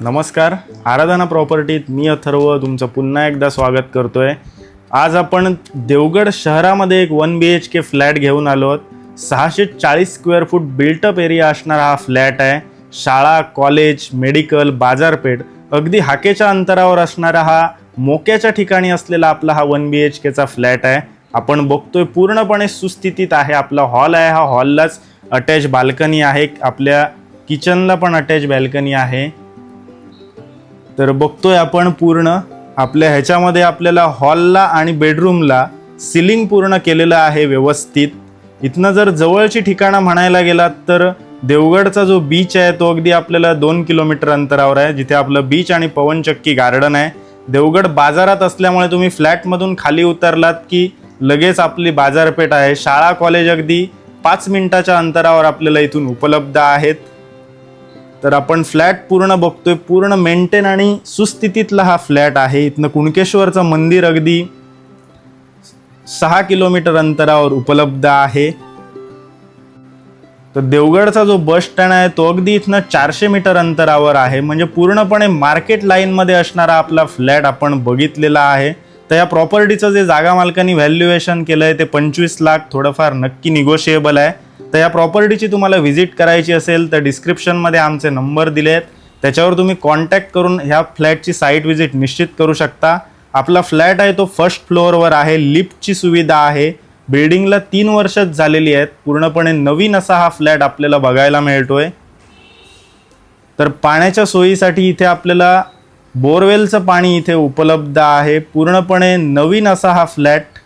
नमस्कार. आराधना प्रॉपर्टीत मी अथर्व तुमचं पुन्हा एकदा स्वागत करतो आहे आज आपण देवगड शहरामध्ये एक one B H K flat घेऊन आलो आहोत. सहाशे चाळीस स्क्वेअर फूट बिल्टअप एरिया असणारा हा फ्लॅट आहे. शाळा कॉलेज मेडिकल बाजारपेठ अगदी हाकेच्या अंतरावर असणारा हा मोक्याच्या ठिकाणी असलेला आपला हा वन बी एच केचा फ्लॅट आहे. आपण बघतोय पूर्णपणे सुस्थितीत आहे. आपला हॉल आहे. हा हॉललाच अटॅच बाल्कनी आहे. आपल्या किचनला पण अटॅच बाल्कनी आहे. तर बघतोय आपण पूर्ण. आपल्या ह्याच्यामध्ये आपल्याला हॉलला आणि बेडरूमला सिलिंग पूर्ण केलेलं आहे व्यवस्थित. इथनं जर जवळची ठिकाणं म्हणायला गेलात तर देवगडचा जो बीच आहे तो अगदी आपल्याला दोन किलोमीटर अंतरावर आहे जिथे आपलं बीच आणि पवनचक्की गार्डन आहे. देवगड बाजारात असल्यामुळे तुम्ही फ्लॅटमधून खाली उतरलात की लगेच आपली बाजारपेठ आहे. शाळा कॉलेज अगदी पाच मिनिटाच्या अंतरावर आपल्याला इथून उपलब्ध आहेत. तर आपण फ्लॅट पूर्ण बघतोय पूर्ण मेंटेन आणि सुस्थितीतला हा फ्लॅट आहे. इथनं कुणकेश्वरचं मंदिर अगदी सहा किलोमीटर अंतरावर उपलब्ध आहे. तर देवगडचा जो बस स्टँड आहे तो अगदी इथनं चारशे मीटर अंतरावर आहे. म्हणजे पूर्णपणे मार्केट लाईनमध्ये असणारा आपला फ्लॅट आपण बघितलेला आहे. तर या प्रॉपर्टीचं जे जागा मालकांनी व्हॅल्युएशन केलं आहे ते पंचवीस लाख थोडंफार नक्की निगोशिएबल आहे. तर या प्रॉपर्टीची तुम्हाला व्हिजिट करायची असेल तर डिस्क्रिप्शनमध्ये आमचे नंबर दिले आहेत त्याच्यावर तुम्ही कॉन्टॅक्ट करून ह्या फ्लॅटची साईट व्हिजिट निश्चित करू शकता. आपला फ्लॅट आहे तो फर्स्ट फ्लोअरवर आहे लिफ्टची सुविधा आहे. बिल्डिंगला तीन वर्षच झालेली आहेत. पूर्णपणे नवीन असा हा फ्लॅट आपल्याला बघायला मिळतोय. तर पाण्याच्या सोयीसाठी इथे आपल्याला बोरवेलचं पाणी इथे उपलब्ध आहे. पूर्णपणे नवीन असा हा फ्लॅट